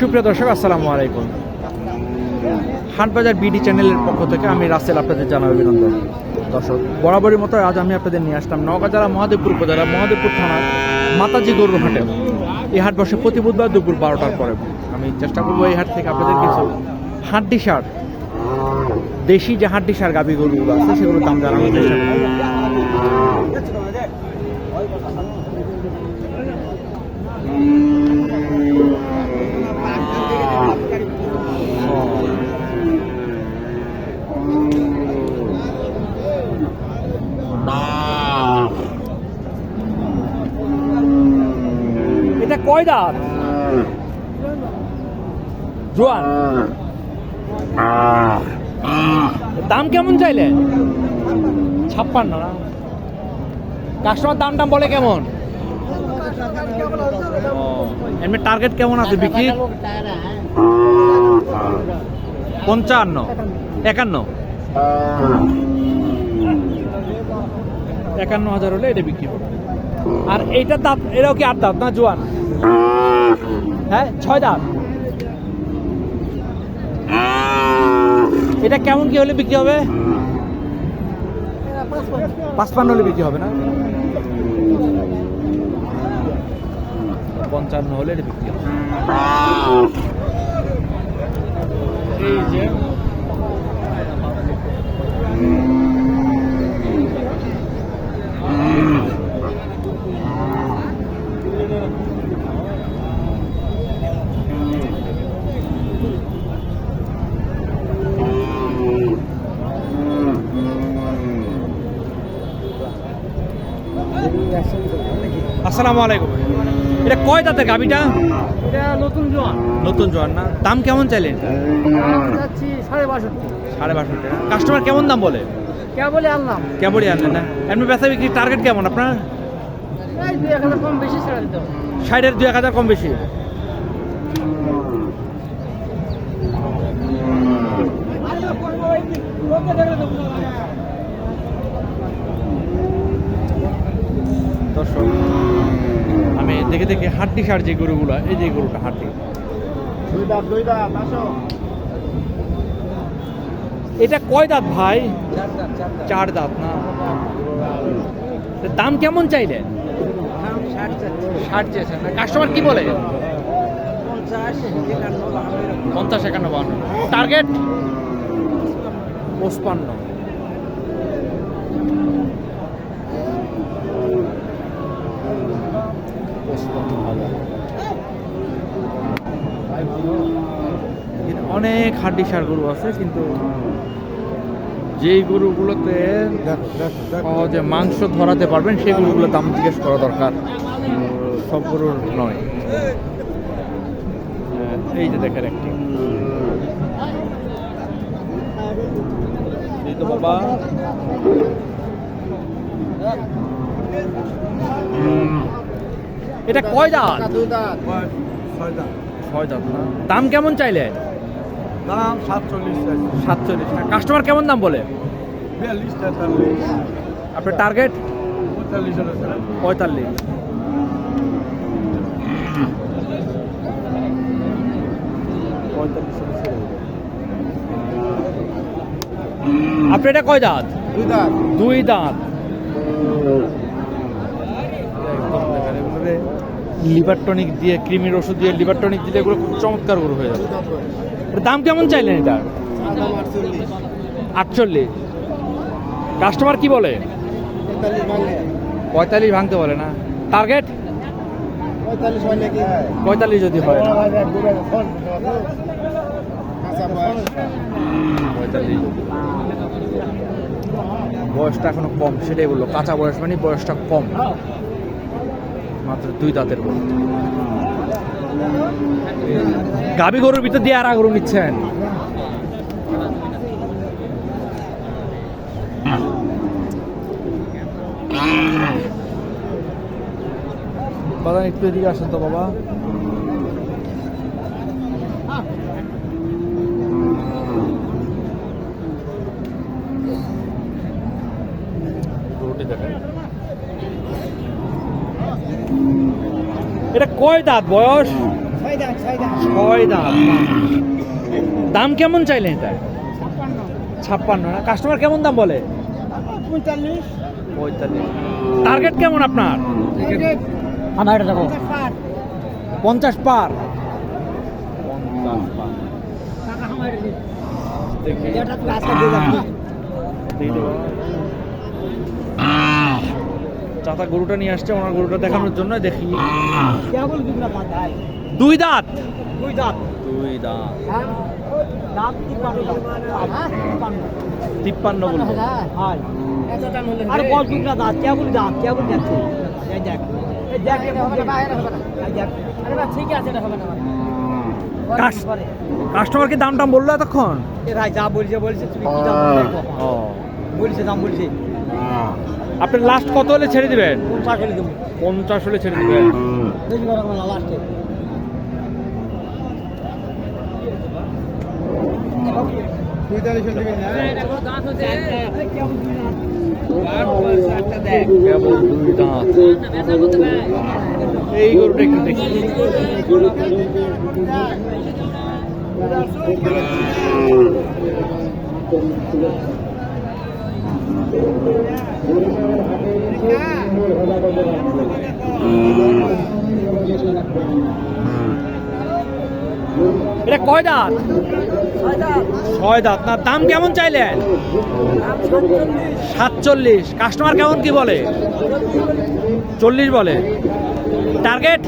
সুপ্রিয় দর্শক, আসসালামু আলাইকুম। হাটবাজার বিডি চ্যানেলের পক্ষ থেকে আমি রাসেল আপনাদের জানাই অভিনন্দন। দর্শক, বরাবরই মতো আজ আমি আপনাদের নিয়ে আসলাম নওগাঁ জেলা মহাদেবপুর উপজেলা, মহাদেবপুর থানার মাতাজি গরুর হাটে। এই হাট বসে প্রতি বুধবার দুপুর বারোটার পরে। আমি চেষ্টা করব এই হাট থেকে আপনাদের কিছু হাড্ডি সার, দেশি যে হাড্ডি সার গাভী গরুগুলো আছে, সেগুলোর দাম জানানোর চেষ্টা করব। কয় জোয়ান? দাম কেমন চাইলে? ছাপ্পান্ন না? কাস্টমার দাম টাম বলে কেমন? এমনি টার্গেট কেমন আছে বিক্রি পঞ্চান্ন, একান্ন। একান্ন হাজার হলে এটা বিক্রি আর এইটার দাঁত এটাও কি আট দাঁত না জোয়ান? হ্যাঁ ছয় দাঁত। এটা কেমন কি হলে বিক্রি হবে? পাঁচপান্ন হলে বিক্রি হবে না? পঞ্চান্ন হলে এটা বিক্রি হবে। এই যে আসসালামু আলাইকুম। এটা কয় দাঁতের গাবিটা এটা নতুন জোয়ান। নতুন জোয়ান না? দাম কেমন চাইলেন? সাড়ে বাষট্টি। সাড়ে বাষট্টি কাস্টমার কেমন দাম বলে? কে বলে আনলাম। কেমনই আনলেন না? এমনি বিক্রি টার্গেট কেমন আপনার? কম বেশি ছাড়া দিতে ষাটের দুই এক হাজার কম বেশি। দর্শক আমি দেখে দেখে হাড্ডি সার যে গরুগুলো এই যে গরুটা হাড্ডি। এটা কয় দাঁত ভাই? চার দাঁত না? দাম কেমন চাইলে? ষাট চেয়েছেন কাস্টমার কি বলে? পঞ্চাশ একান্ন বাহান্ন পঞ্চাশ একান্ন বান্ন টার্গেট? পঁচপান্ন পঁচপান্ন হাজার। এখানে অনেক হাড্ডি সার গরু আছে, কিন্তু যেই গরুগুলোতে সহজে মাংস ধরাতে পারবেন, সেই গরুগুলোর দাম জিজ্ঞেস করা দরকার। সব গরুর নয়। এই যে দেখেন একটি। বাবা। এটা কয় দাঁত? দুই দাঁত। ছয় দাঁত। না? দাম কেমন চাইলে? দাম সাতচল্লিশ সাতচল্লিশ কাস্টমার কেমন দাম বলে? বিয়াল্লিশ তেতাল্লিশ। আপনার টার্গেট পঁয়তাল্লিশ পঁয়তাল্লিশ। আপনি এটা কয় দাঁত? দুই দাঁত। দুই দাঁত। লিভার টনিক দিয়ে ক্রিমির ওষুধ দিয়ে লিভার টনিক দিলে এগুলো খুব চমৎকার গরু হয়ে যাবে। দাম কেমন চাইলেন এটা? আটচল্লিশ। কাস্টমার কি বলে? পঁয়তাল্লিশ ভাঙতে বলে না। টার্গেট পঁয়তাল্লিশ যদি হয়। বয়সটা এখনও কম সেটাই বলল। কাঁচা বয়স মানে বয়সটা কম। মাত্র দুই দাঁতের গরু গাবি গরুর ভিতর দিয়ে আর গরু নিচ্ছেন? বাবা একটু এদিকে আসেন তো, বাবা গরুটি দেখেন এটা কয় দাঁত বয়স? ছয় দাঁত দাম কেমন চাইলেন এটা? ছাপ্পান্ন। না? কাস্টমার কেমন দাম বলে? পঁয়তাল্লিশ। পঁয়তাল্লিশ। টার্গেট কেমন আপনার? আমার এটা দেখো। পঞ্চাশ পার। চাচা গরুটা নিয়ে আসছে ওনার গরুটা দেখানোর জন্য দেখি। দুই দাঁত? দুই দাঁত। দুই দাঁত। হ্যাঁ। তিপ্পান্ন হ্যাঁ তিপ্পান্ন তিপ্পান্ন বলব হয় আরে বল দুগুলা দাঁত কেবল দাঁত কেবল যাচ্ছে এই দেখ এই দেখ এই দেখ আরে বা ঠিক আছে এটা হবে কাস্টমার কি দাম টাম বলল এতক্ষণ? এ ভাই যা বলছে বলছে তুমি কি দাম ও। বলছে? দাম বলছে। আপনি লাস্ট কত হলে ছেড়ে দিবেন? পঞ্চাশ হলে ছেড়ে দিবেন। বেশি করে না লাস্টে কেবল দুই দাঁত এই গরুটা একটু দেখি। এটা কয় দাঁত? ছয় দাঁত। না, দাম কেমন চাইলেন? সাতচল্লিশ। কাস্টমার কেমন কি বলে? চল্লিশ বলে। টার্গেট?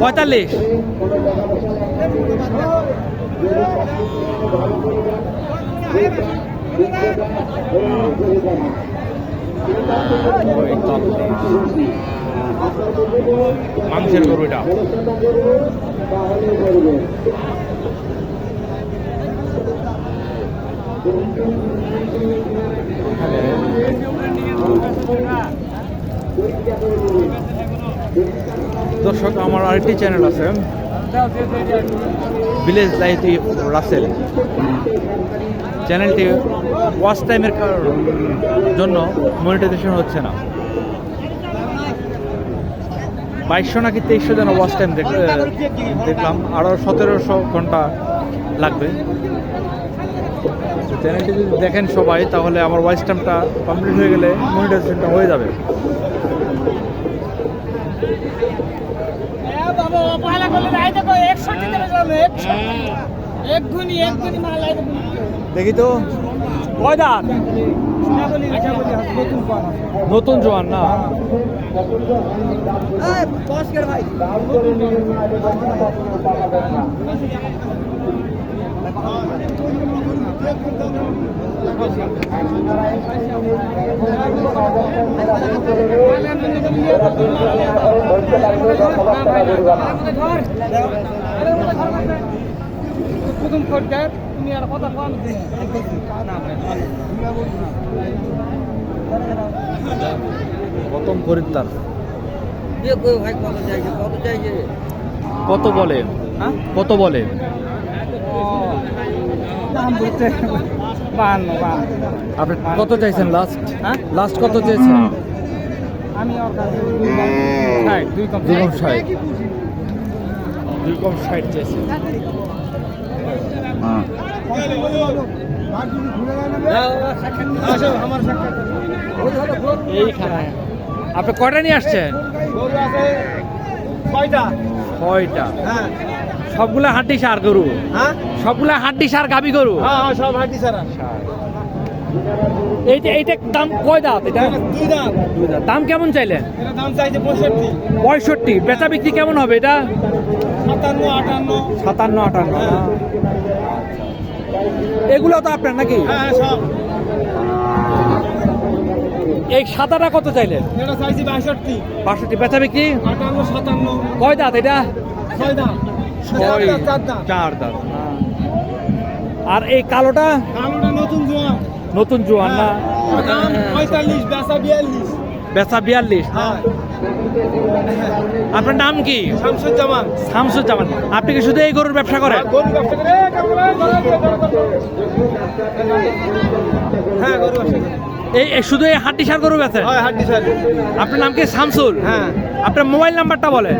পঁয়তাল্লিশ। মাংসের গরু এটা দর্শক আমার আরেকটি চ্যানেল আছে। ভিলেজ লাইফ রাসেল চ্যানেলটি ওয়াচ টাইমের জন্য মনিটাইজেশন হচ্ছে না। বাইশশো নাকি তেইশশো যেন ওয়াচ টাইম দেখলাম আরও সতেরোশো ঘণ্টা লাগবে। চ্যানেলটি যদি দেখেন সবাই, তাহলে আমার ওয়াচ টাইমটা কমপ্লিট হয়ে গেলে মনিটাইজেশনটা হয়ে যাবে। দেখি তো। কয় দাঁত নতুন জোয়ান না। ভাই। প্রথম খরচার তুমি আর কথা কম। প্রথম খরিদ্দার ভাই কত বলে? হ্যাঁ? কত বলে? আপনি কত চাইছেন লাস্ট হ্যাঁ? লাস্ট কত চাইছেন? আমি দুই কম ষাট। দুই কম ষাট আমার সাক্ষাৎ এইখানে আপনি কটা নিয়ে আসছেন? ছয়টা। হ্যাঁ। সবগুলা হাড্ডি সার গরু? হ্যাঁ। সবগুলা হাড্ডি সার গাবি গরু? হ্যাঁ হ্যাঁ সব হাঁটি সারা। এইটা এইটা দাম কয় দাঁত এটা? দুই দাম? দুই দাঁত। দাম কেমন চাইলেন দাম চাইছে পঁয়ষট্টি। পঁয়ষট্টি। বেচা বিক্রি কেমন হবে এটা? সাতান্ন আটান্ন। সাতান্ন আটান্ন। হ্যাঁ। এগুলো তো আপনার নাকি? হ্যাঁ হ্যাঁ সব। এই সাদাটা কত চাইলেন এটা চাইছি বাষট্টি। বাষট্টি। বেচা বিক্রি? আটান্ন সাতান্ন। কয় দাঁত এটা? ছয় দাম চার দাঁত। আর এই কালোটা? কালোটা নতুন জোয়া নতুন জোয়ান না? হ্যাঁ, পঁয়তাল্লিশ বেচা বিয়াল্লিশ। বেচা বিয়াল্লিশ হ্যাঁ। আপনার নাম কি? শামসুজ্জামান। শামসুজ্জামান। আপনি কি শুধু এই গরুর ব্যবসা করেন। হ্যাঁ। এই শুধু এই হাড্ডি সার গরু হয় স্যার আপনার নাম কি? শামসুল? হ্যাঁ। আপনার মোবাইল নাম্বারটা বলেন।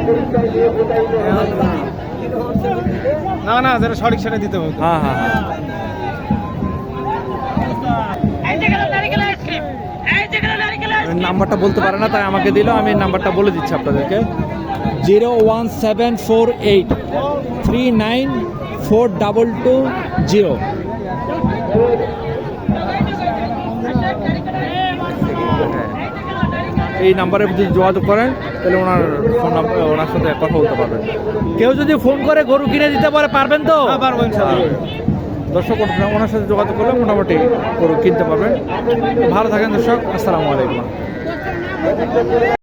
না না যেটা সঠিক সেটা দিতে হবে। হ্যাঁ হ্যাঁ। নাম্বারটা বলতে পারে না তাই আমাকে দিল আমি নাম্বারটা বলে দিচ্ছি আপনাদেরকে। Zero one seven four eight three nine four double two zero. এই নাম্বারে যদি যোগাযোগ করেন তাহলে ওনার ফোন নাম্বার ওনার সাথে কথা বলতে পারবেন। কেউ যদি ফোন করে গরু কিনে দিতে পারে পারবেন তো? হ্যাঁ, পারব ইনশাআল্লাহ। দর্শক ওনার সাথে যোগাযোগ করলে মোটামুটি কিনতে পারবেন। ভালো থাকেন দর্শক আসসালামু আলাইকুম।